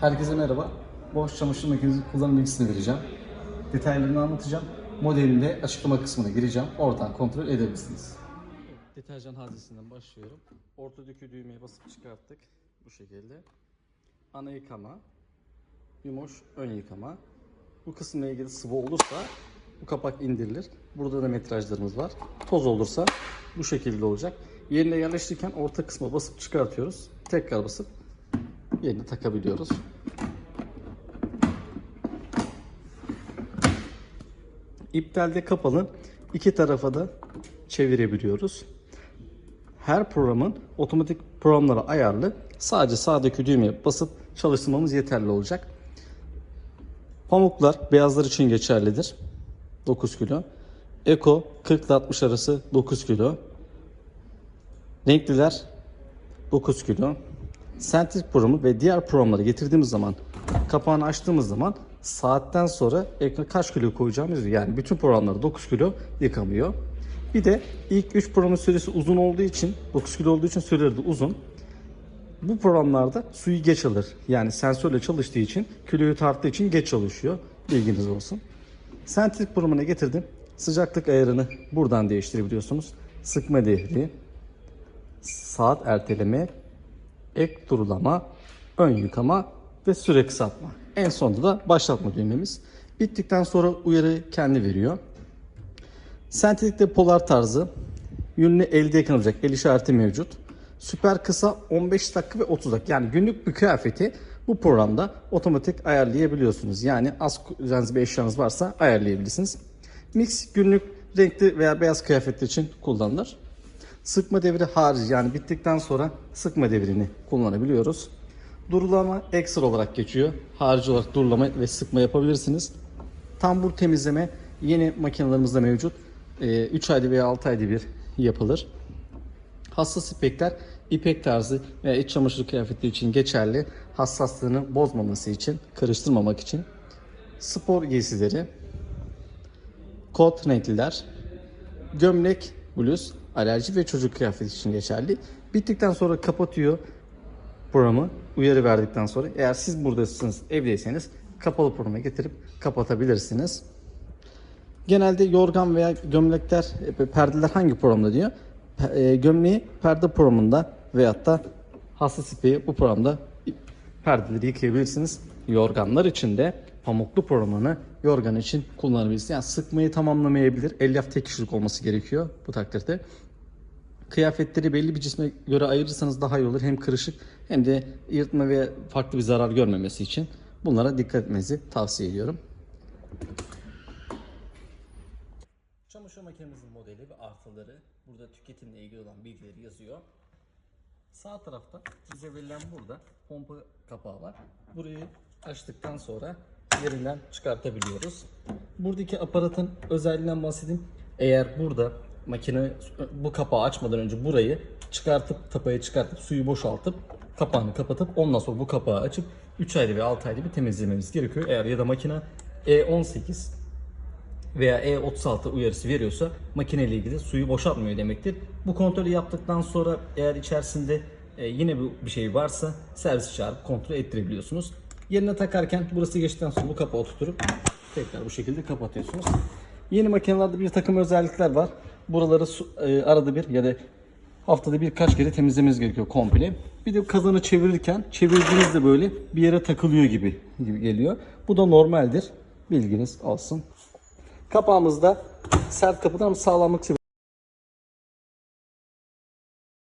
Herkese merhaba. Boş çamaşır makinesi kullanım bilgisini vereceğim. Detaylarını anlatacağım. Modelini de açıklama kısmına gireceğim. Oradan kontrol edebilirsiniz. Deterjan haznesinden başlıyorum. Ortadaki düğmeye basıp çıkarttık. Bu şekilde. Ana yıkama, yumoş ön yıkama. Bu kısımla ilgili sıvı olursa bu kapak indirilir. Burada da metrajlarımız var. Toz olursa bu şekilde olacak. Yerine yerleştirirken orta kısma basıp çıkartıyoruz. Tekrar basıp yerine takabiliyoruz. İptalde kapalı iki tarafa da çevirebiliyoruz. Her programın otomatik programlara ayarlı. Sadece sağdaki düğmeye basıp çalıştırmamız yeterli olacak. Pamuklar beyazlar için geçerlidir. 9 kilo. Eko 40 ile 60 arası 9 kilo. Renkliler 9 kilo. Sentrik programı ve diğer programları getirdiğimiz zaman kapağını açtığımız zaman saatten sonra ekran kaç kilo koyacağımız yani bütün programları 9 kilo yıkamıyor. Bir de ilk 3 programın süresi uzun olduğu için 9 kilo olduğu için süreleri de uzun. Bu programlarda suyu geç alır. Yani sensörle çalıştığı için, kiloyu tarttığı için geç çalışıyor. Bilginiz olsun. Sentrik programına getirdim. Sıcaklık ayarını buradan değiştirebiliyorsunuz. Sıkma devri, saat erteleme, ek durulama, ön yıkama ve süre kısaltma. En sonunda da başlatma düğmemiz. Bittikten sonra uyarı kendi veriyor. Sentetikte polar tarzı. Yönünü elde yakın olacak. El işareti mevcut. Süper kısa 15 dakika ve 30 dakika. Yani günlük bir kıyafeti bu programda otomatik ayarlayabiliyorsunuz. Yani az üzerinizde bir eşyanız varsa ayarlayabilirsiniz. Mix günlük renkli veya beyaz kıyafetler için kullanılır. Sıkma devri harici yani bittikten sonra sıkma devrini kullanabiliyoruz. Durulama ekstra olarak geçiyor. Harici olarak durulama ve sıkma yapabilirsiniz. Tambur temizleme yeni makinalarımızda mevcut. 3 ayda veya 6 ayda bir yapılır. Hassas ipekler ipek tarzı veya iç çamaşır kıyafetleri için geçerli. Hassaslığını bozmaması için, karıştırmamak için. Spor giysileri, kot renkliler, gömlek, bluz, alerji ve çocuk kıyafeti için geçerli. Bittikten sonra kapatıyor programı uyarı verdikten sonra. Eğer siz buradasınız, evdeyseniz kapalı programa getirip kapatabilirsiniz. Genelde yorgan veya gömlekler, e, perdeler hangi programda diyor? E, Gömleği perde programında veyahut da hassas ipeği bu programda perdeleri yıkayabilirsiniz. Yorganlar için de pamuklu programını yorgan için kullanabilirsiniz. Yani sıkmayı tamamlamayabilir. Elyaf tek kişilik olması gerekiyor bu takdirde. Kıyafetleri belli bir cisme göre ayırırsanız daha iyi olur. Hem kırışık hem de yırtma ve farklı bir zarar görmemesi için bunlara dikkat etmenizi tavsiye ediyorum. Çamaşır makinemizin modeli ve artıları burada tüketimle ilgili olan bilgileri yazıyor. Sağ tarafta bize verilen burada pompa kapağı var. Burayı açtıktan sonra yerinden çıkartabiliyoruz. Buradaki aparatın özelliğinden bahsedeyim. Eğer burada makine bu kapağı açmadan önce burayı çıkartıp tapayı çıkartıp suyu boşaltıp kapağını kapatıp ondan sonra bu kapağı açıp 3 ayda ve 6 ayda bir temizlememiz gerekiyor. Eğer ya da makine E18 veya E36 uyarısı veriyorsa makineyle ilgili suyu boşaltmıyor demektir. Bu kontrolü yaptıktan sonra eğer içerisinde e, yine bir- şey varsa servis çağırıp kontrol ettirebiliyorsunuz. Yerine takarken burası geçtikten sonra bu kapağı oturtup tekrar bu şekilde kapatıyorsunuz. Yeni makinelerde bir takım özellikler var. Buraları su- e, arada bir ya da haftada birkaç kere temizlememiz gerekiyor komple. Bir de kazanı çevirirken çevirdiğinizde böyle bir yere takılıyor gibi, gibi geliyor. Bu da normaldir. Bilginiz olsun. Kapağımızda sert kapıdan sağlamlık